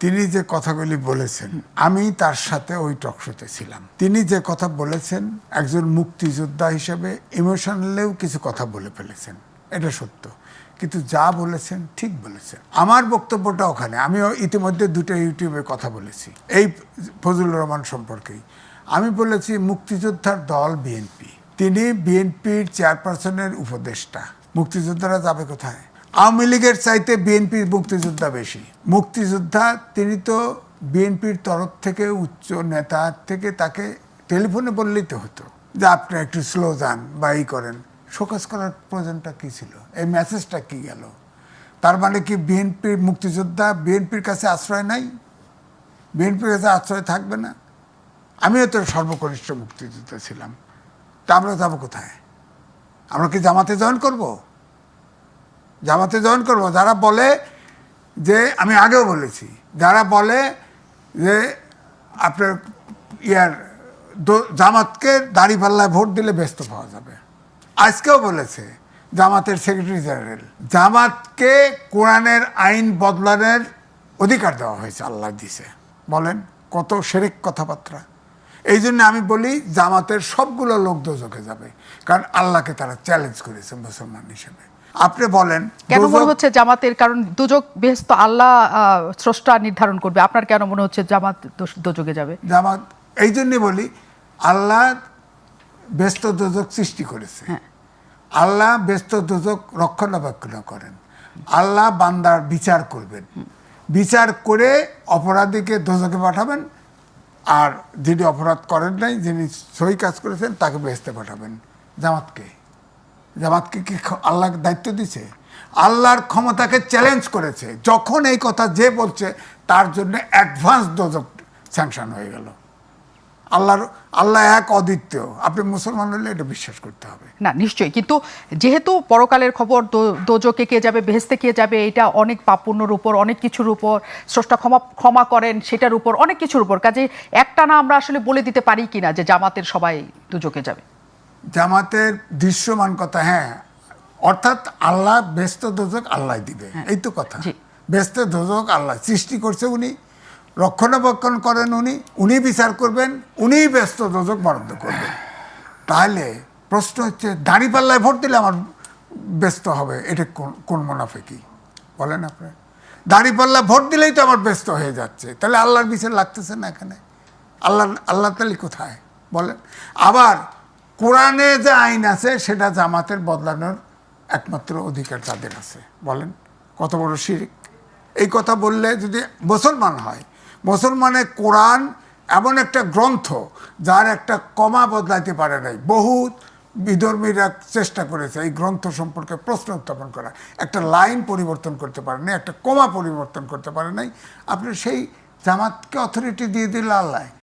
তিনি যে কথাগুলি বলেছেন, আমি তার সাথে ওই টকশোতে ছিলাম। তিনি যে কথা বলেছেন, একজন মুক্তিযোদ্ধা হিসেবে ইমোশনালেও কিছু কথা বলে ফেলেছেন। এটা সত্য। কিন্তু যা বলেছেন, ঠিক বলেছেন। আমার বক্তব্যটা ওখানে। আমিও ইতিমধ্যে দুটো ইউটিউবে কথা বলেছি। এই ফজলুর রহমান সম্পর্কেই। আমি বলেছি, মুক্তিযোদ্ধার দল বিএনপি। তিনি বিএনপির চেয়ারপারসনের উপদেষ্টা। মুক্তিযোদ্ধারা যাবে কোথায়? আওয়ামী লীগের চাইতে বিএনপির মুক্তিযোদ্ধা বেশি। মুক্তিযোদ্ধা, তিনি তো বিএনপির তরফ থেকে, উচ্চ নেতা থেকে তাকে টেলিফোনে বললেই তো হতো যে আপনি একটু স্লো যান বা এই করেন। শোকাস করার প্রয়োজনটা কী ছিল? এই মেসেজটা কি গেল? তার মানে কি বিএনপির মুক্তিযোদ্ধা বিএনপির কাছে আশ্রয় নাই? বিএনপির কাছে আশ্রয় থাকবে না? আমিও তো সর্বকনিষ্ঠ মুক্তিযোদ্ধা ছিলাম। তা আমরা যাব কোথায়? আমরা কি জামাতে জয়েন করব? জামাতে জয়েন করব, যারা বলে যে, আমি আগেও বলেছি, যারা বলে যে আপনার ইয়ার জামাতকে দাড়িপাল্লায় ভোট দিলে ব্যস্ত পাওয়া যাবে। আজকেও বলেছে জামাতের সেক্রেটারি জেনারেল, জামাতকে কোরআনের আইন বদলানোর অধিকার দেওয়া হয়েছে, আল্লাহ দিছে। বলেন, কত সেরেক কথাবার্তা। এই জন্য আমি বলি, জামাতের সবগুলো লোক দোজকে যাবে, কারণ আল্লাহকে তারা চ্যালেঞ্জ করেছে মুসলমান হিসেবে। আপনি বলেন কেন মনে হচ্ছে জামাতের? কারণ দুজক বেহস্ত আল্লাহ স্রষ্টা নির্ধারণ করবে। আপনার কেন মনে হচ্ছে জামাত দোজকে যাবে? জামাত এই জন্যে বলি আল্লাহ ব্যস্ত দোজক সৃষ্টি করেছে। হ্যাঁ। আল্লাহ ব্যস্ত দোজক রক্ষণাবেক্ষণ করেন। আল্লাহ বান্দার বিচার করবেন। বিচার করে অপরাধীকে দোজকে পাঠাবেন আর যিনি অপরাধ করেন নাই যিনি সই কাজ করেছেন তাকে বেহেস্তে পাঠাবেন। জামাতকে। জামাতকে কি আল্লাহ দায়িত্ব দিছে? আল্লাহর ক্ষমতাকে চ্যালেঞ্জ করেছে। যখন এই কথা যে বলছে, তার জন্য অ্যাডভান্স দোজক স্যাংশন হয়ে গেল। আল্লাহর, আল্লাহ এক অদ্বিতীয়। আপনি মুসলমান হলে এটা বিশ্বাস করতে হবে। না, নিশ্চয়ই। কিন্তু যেহেতু পরকালের খবর দোজকে কে যাবে বেহেস্তে কে যাবে, এটা অনেক পাপুণ্যর উপর, অনেক কিছুর উপর, স্রষ্টা ক্ষমা ক্ষমা করেন সেটার উপর, অনেক কিছুর উপর। কাজে একটা না আমরা আসলে বলে দিতে পারি কিনা যে জামাতের সবাই দুজকে যাবে? জামাতের দৃশ্যমান কথা হ্যাঁ। অর্থাৎ আল্লাহ ব্যস্ত দোজক আল্লাহ দিবে। এই তো কথা। ব্যস্ত দোজক আল্লাহ সৃষ্টি করছে উনি রক্ষণাবেক্ষণ করেন উনি উনি বিচার করবেন উনিই ব্যস্ত দোজক বরাদ্দ করবেন। তাহলে প্রশ্ন হচ্ছে দাঁড়িপাল্লায় ভোট দিলে আমার ব্যস্ত হবে এটা কোন কোন মুনাফেকি? বলেন আপনার দাঁড়িপাল্লা ভোট দিলেই তো আমার ব্যস্ত হয়ে যাচ্ছে। তাহলে আল্লাহর বিচার লাগতেছে না এখানে? আল্লাহ আল্লাহ তালি কোথায়? বলেন। আবার কোরআনে যে আইন আছে, সেটা জামাতের বদলানোর একমাত্র অধিকার তাদের আছে। বলেন, কত বড় শিরিক। এই কথা বললে যদি মুসলমান হয়, মুসলমানের কোরআন এমন একটা গ্রন্থ যার একটা কমা বদলাইতে পারে নাই, বহুত বিধর্মীরা চেষ্টা করেছে এই গ্রন্থ সম্পর্কে প্রশ্ন উত্থাপন করা। একটা লাইন পরিবর্তন করতে পারে নাই, একটা কমা পরিবর্তন করতে পারে নাই। আপনি সেই জামাতকে অথরিটি দিয়ে দিল আল্লাহ।